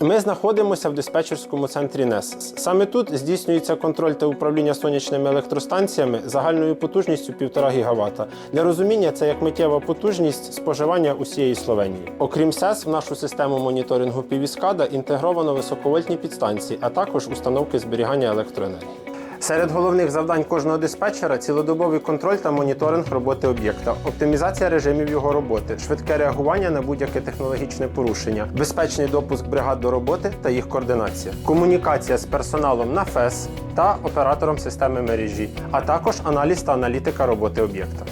Ми знаходимося в диспетчерському центрі НЕС. Саме тут здійснюється контроль та управління сонячними електростанціями загальною потужністю 1,5 ГВт. Для розуміння це як миттєва потужність споживання усієї Словенії. Окрім СЕС, в нашу систему моніторингу Півіскада інтегровано високовольтні підстанції, а також установки зберігання електроенергії. Серед головних завдань кожного диспетчера цілодобовий контроль та моніторинг роботи об'єкта, оптимізація режимів його роботи, швидке реагування на будь-яке технологічне порушення, безпечний допуск бригад до роботи та їх координація, комунікація з персоналом на ФЕС та оператором системи мережі, а також аналіз та аналітика роботи об'єкта.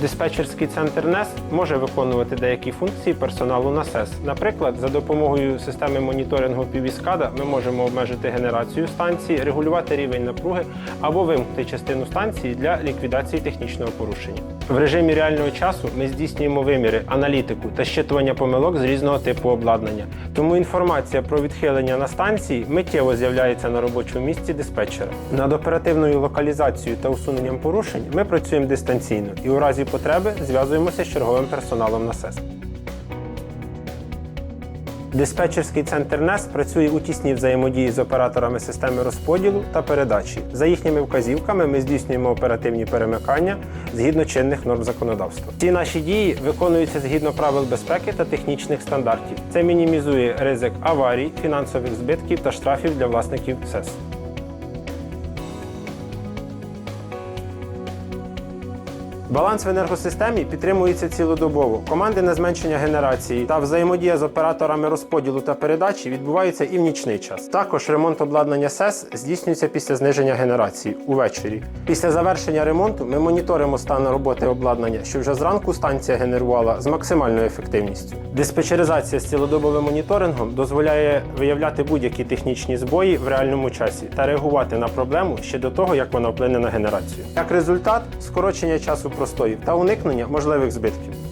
Диспетчерський центр НЕС може виконувати деякі функції персоналу на СЕС. Наприклад, за допомогою системи моніторингу Півіскада ми можемо обмежити генерацію станції, регулювати рівень напруги або вимкнути частину станції для ліквідації технічного порушення. В режимі реального часу ми здійснюємо виміри, аналітику та щитування помилок з різного типу обладнання. Тому інформація про відхилення на станції миттєво з'являється на робочому місці диспетчера. Над оперативною локалізацією та усуненням порушень ми працюємо дистанційно і у разі потреби зв'язуємося з черговим персоналом на СЕС. Диспетчерський центр НЕС працює у тісній взаємодії з операторами системи розподілу та передачі. За їхніми вказівками ми здійснюємо оперативні перемикання згідно чинних норм законодавства. Ці наші дії виконуються згідно правил безпеки та технічних стандартів. Це мінімізує ризик аварій, фінансових збитків та штрафів для власників СЕС. Баланс в енергосистемі підтримується цілодобово. Команди на зменшення генерації та взаємодія з операторами розподілу та передачі відбуваються і в нічний час. Також ремонт обладнання СЕС здійснюється після зниження генерації увечері. Після завершення ремонту ми моніторимо стан роботи обладнання, що вже зранку станція генерувала з максимальною ефективністю. Диспетчеризація з цілодобовим моніторингом дозволяє виявляти будь-які технічні збої в реальному часі та реагувати на проблему ще до того, як вона вплине на генерацію. Як результат, скорочення часу простоїв та уникнення можливих збитків.